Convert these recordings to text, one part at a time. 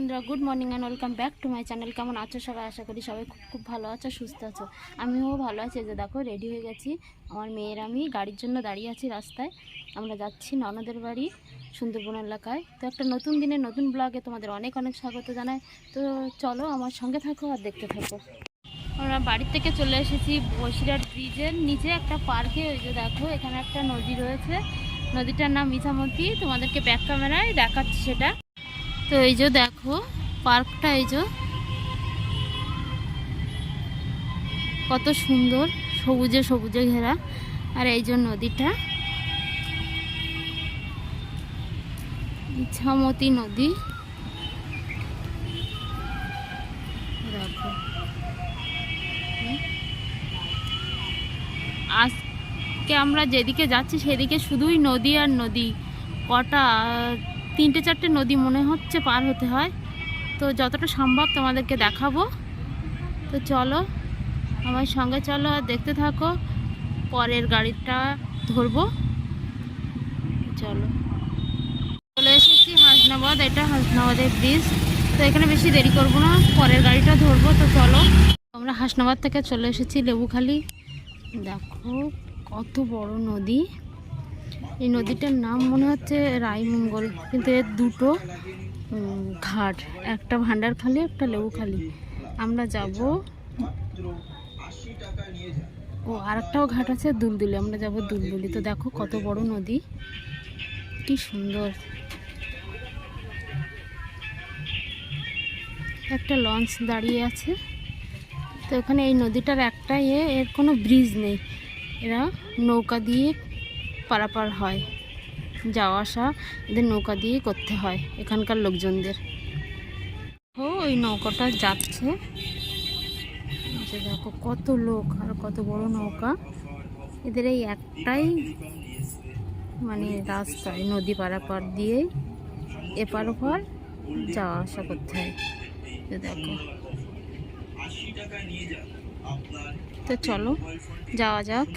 বন্ধুরা good morning and welcome back to my channel কেমন আছো সবাই? আশা করি সবাই খুব খুব ভালো আছো, সুস্থ আছো। আমিও ভালো আছি। যে দেখো রেডি হয়ে গেছি। আমার মেয়ের আমি গাড়ির জন্য দাঁড়িয়ে আছি রাস্তায়। আমরা যাচ্ছি ননদের বাড়ি, সুন্দরবন এলাকায়। তো একটা নতুন দিনের নতুন ব্লগে তোমাদের অনেক অনেক স্বাগত জানাই। তো চলো আমার সঙ্গে থাকো আর দেখতে থাকো। আমরা বাড়ির থেকে চলে এসেছি বসিরহাট ব্রিজের নিচে একটা পার্কে। ওই যে দেখো, এখানে একটা নদী রয়েছে। নদীটার নাম মিছামতি তোমাদেরকে ব্যাক ক্যামেরায় দেখাচ্ছি সেটা। তো এই যে দেখো, পার্কটা এই যে। কত সুন্দর, সবুজে সবুজে ঘেরা। আর এই যে নদীটা। ইছামতি নদী। দেখো। আজকে আমরা যেদিকে যাচ্ছি, সেদিকে শুধুই নদী আর নদী। কটা তিনটে চারটে নদী মনে হচ্ছে পার হতে হয়। তো যতটা সম্ভব তোমাদেরকে দেখাবো। তো চলো, আমার সঙ্গে চলো আর দেখতে থাকো। পরের গাড়িটা ধরবো। চলো। চলে এসেছি হাসনাবাদ, এটা হাসনাবাদের ব্রিজ তো এখানে বেশি দেরি করব না, পরের গাড়িটা ধরবো। তো চলো, আমরা হাসনাবাদ থেকে চলে এসেছি লেবুখালি। দেখো কত বড় নদী। এই নদীটার নাম মনে হচ্ছে রায়মঙ্গল, কিন্তু এর দুটো ঘাট, একটা ভান্ডারখালি একটা লেবুখালি। আমরা যাব, ও, আরেকটাও ঘাট আছে দুলদুলি, আমরা যাব দুলদুলি। তো দেখো কত বড় নদী, কি সুন্দর। একটা লঞ্চ দাঁড়িয়ে আছে। তো এখানে এই নদীটার একটা এর কোনো ব্রিজ নেই। এরা নৌকা দিয়ে পারাপার হয়। যাওয়া আসা এদের নৌকা দিয়ে করতে হয় এখানকার লোকজনদের। ও, ওই নৌকাটা যাচ্ছে। দেখো কত লোক আর কত বড় নৌকা। এদের এই একটাই মানে রাস্তায় নদী পারাপার দিয়ে এপার ওপার যাওয়া আসা করতে হয়। দেখো। তো চলো, যাওয়া যাক।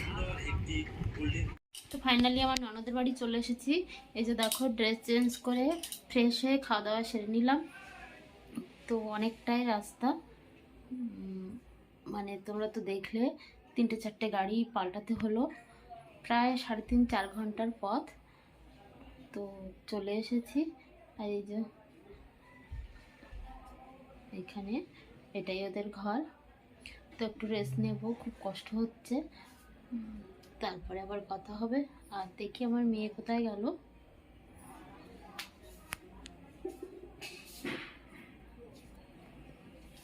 তো ফাইনালি আমার ননদের বাড়ি চলে এসেছি। এই যে দেখো ড্রেস চেঞ্জ করে ফ্রেশ হয়ে খাওয়া দাওয়া সেরে নিলাম। তো অনেকটাই রাস্তা। মানে তোমরা তো দেখলে, তিনটে চারটে গাড়ি পাল্টাতে হলো। প্রায় সাড়ে তিন, চার ঘণ্টার পথ। তো চলে এসেছি। আর এই যে এখানে এটাই ওদের ঘর। তো একটু রেস্ট নেব, খুব কষ্ট হচ্ছে। তারপরে আবার কথা হবে। আর দেখি আমার মেয়ে কোথায় গেল।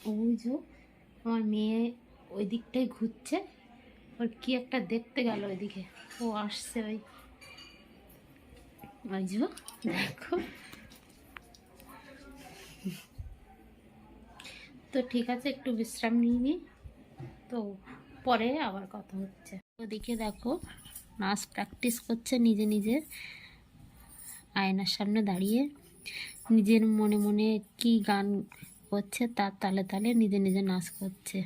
ওই আমার মেয়ে ওই দিকটাই ঘুরছে। ওর কি একটা দেখতে গেল ওইদিকে। ও আসছে ওই। ওই দেখো। তো ঠিক আছে, একটু বিশ্রাম নিয়ে নিই তো পরে আবার কথা হচ্ছে। ওদিকে দেখো, নাচ প্র্যাকটিস করছে নিজে নিজে। আয়নার সামনে দাঁড়িয়ে নিজের মনে মনে কি গান করছে তার তালে তালে নিজে নিজে নাচ করছে।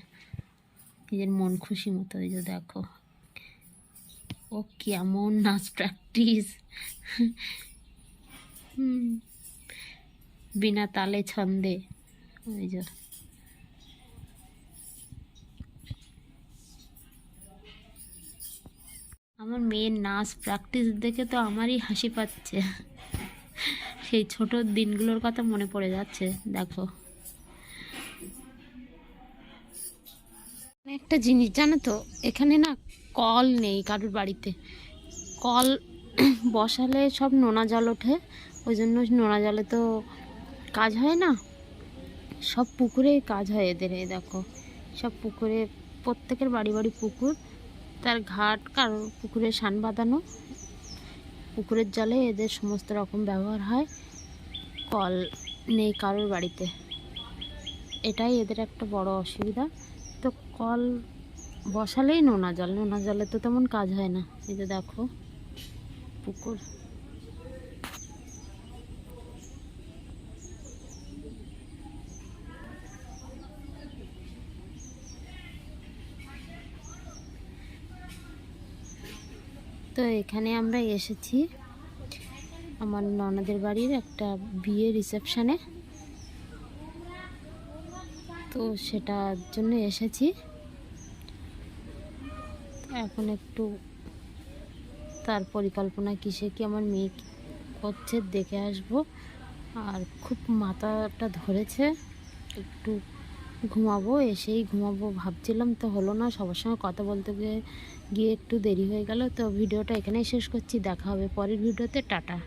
নিজের মন খুশি মতো ওই যে দেখো। ও কেমন নাচ প্র্যাকটিস বিনা তালে ছন্দে। ওই যে আমার মেয়ের নাচ প্র্যাকটিস দেখে তো আমারই হাসি পাচ্ছে। সেই ছোট দিনগুলোর কথা মনে পড়ে যাচ্ছে, দেখো। একটা জিনিস, জানো তো, এখানে না কল নেই কারোর বাড়িতে। কল বসালে সব নোনা জল ওঠে, ওই জন্য নোনা জলে তো কাজ হয় না। সব পুকুরে কাজ হয় এদের দেখো। সব পুকুরে, প্রত্যেকের বাড়ি বাড়ি পুকুর। তার ঘাট কারোর পুকুরে সান বাঁধানো, পুকুরের জলে এদের সমস্ত রকম ব্যবহার হয়, কল নেই কারোর বাড়িতে। এটাই এদের একটা বড় অসুবিধা। তো কল বসালেই নোনা জল, নোনা জলে তো তেমন কাজ হয় না। এই যে দেখো, পুকুর। তো এখানে আমরা এসেছি আমার ননদের বাড়ির একটা বিয়ে রিসেপশানে। তো সেটার জন্য এসেছি। এখন একটু তার পরিকল্পনা কিসে কি আমার মেয়ে করছে দেখে আসব। আর খুব মাথাটা ধরেছে, একটু ঘুমাবো, এসেই ঘুমাবো। ভাবছিলাম তো হলো না, সবার সঙ্গে কথা বলতে গিয়ে গিয়ে একটু দেরি হয়ে গেল, তো ভিডিওটা এখানেই শেষ করছি, দেখা হবে পরের ভিডিওতে, টাটা।